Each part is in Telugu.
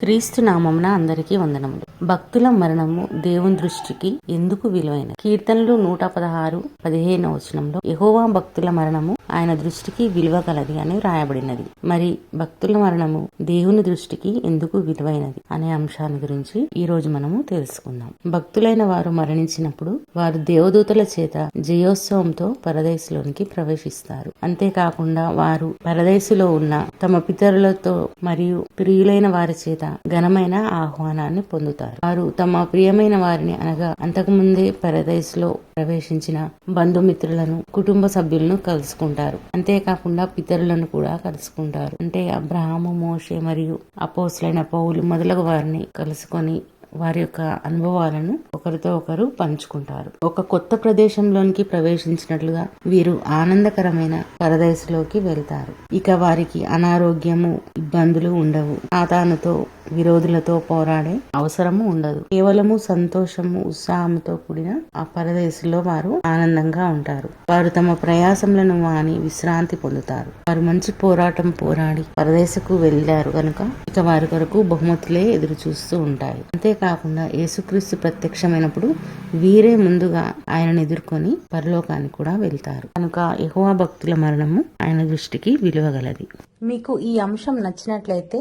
క్రీస్తు నామమున అందరికీ వందనములు. భక్తుల మరణము దేవుని దృష్టికి ఎందుకు విలువైన కీర్తనలు నూట పదహారు పదిహేను వచనంలో యహోవా భక్తుల మరణము ఆయన దృష్టికి విలువ కలది అని వ్రాయబడినది. మరి భక్తుల మరణము దేవుని దృష్టికి ఎందుకు విలువైనది అనే అంశాన్ని గురించి ఈ రోజు మనము తెలుసుకుందాం. భక్తులైన వారు మరణించినప్పుడు వారు దేవదూతల చేత జయోత్సవంతో పరదేశంలోనికి ప్రవేశిస్తారు. అంతేకాకుండా వారు పరదేశులో ఉన్న తమ పితరులతో మరియు ప్రియులైన వారి చేత ఘనమైన ఆహ్వానాన్ని పొందుతారు. వారు తమ ప్రియమైన వారిని అనగా అంతకుముందే పరదేశంలో ప్రవేశించిన బంధుమిత్రులను కుటుంబ సభ్యులను కలుసుకుంటారు. అంతేకాకుండా పితరులను కూడా కలుసుకుంటారు. అంటే అబ్రహాము మోషే మరియు అపోసులైన పౌలు మొదలగు వారిని కలుసుకొని వారి యొక్క అనుభవాలను ఒకరితో ఒకరు పంచుకుంటారు. ఒక కొత్త ప్రదేశంలోనికి ప్రవేశించినట్లుగా వీరు ఆనందకరమైన పరదేశంలోకి వెళ్తారు. ఇక వారికి అనారోగ్యము ఇబ్బందులు ఉండవు. ఆతానుతో విరోధులతో పోరాడే అవసరము ఉండదు. కేవలము సంతోషము ఉత్సాహంతో కూడిన ఆ పరదేశంలో వారు ఆనందంగా ఉంటారు. వారు తమ ప్రయాసములను మాని విశ్రాంతి పొందుతారు. వారు మంచి పోరాటం పోరాడి పరదేశకు వెళ్ళారు కనుక ఇక వారి కొరకు బహుమతులే ఎదురు చూస్తూ ఉంటాయి. అంతేకాకుండా యేసుక్రీస్తు ప్రత్యక్షమైనప్పుడు వీరే ముందుగా ఆయనను ఎదుర్కొని పరలోకానికి కూడా వెళ్తారు. కనుక ఎహోవా భక్తుల మరణము ఆయన దృష్టికి విలువగలది. మీకు ఈ అంశం నచ్చినట్లయితే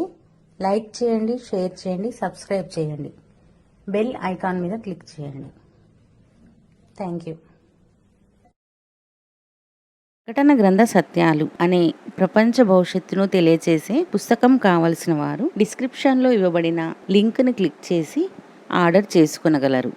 లైక్ చేయండి షేర్ చేయండి సబ్స్క్రైబ్ చేయండి. బెల్ ఐకాన్ మీద క్లిక్ చేయండి. Thank you. ప్రకటన గ్రంథ సత్యాలు అనే ప్రపంచ భవిష్యత్తును తెలియచేసే పుస్తకం కావలసిన వారు డిస్క్రిప్షన్లో ఇవ్వబడిన లింక్ని క్లిక్ చేసి ఆర్డర్ చేసుకునగలరు.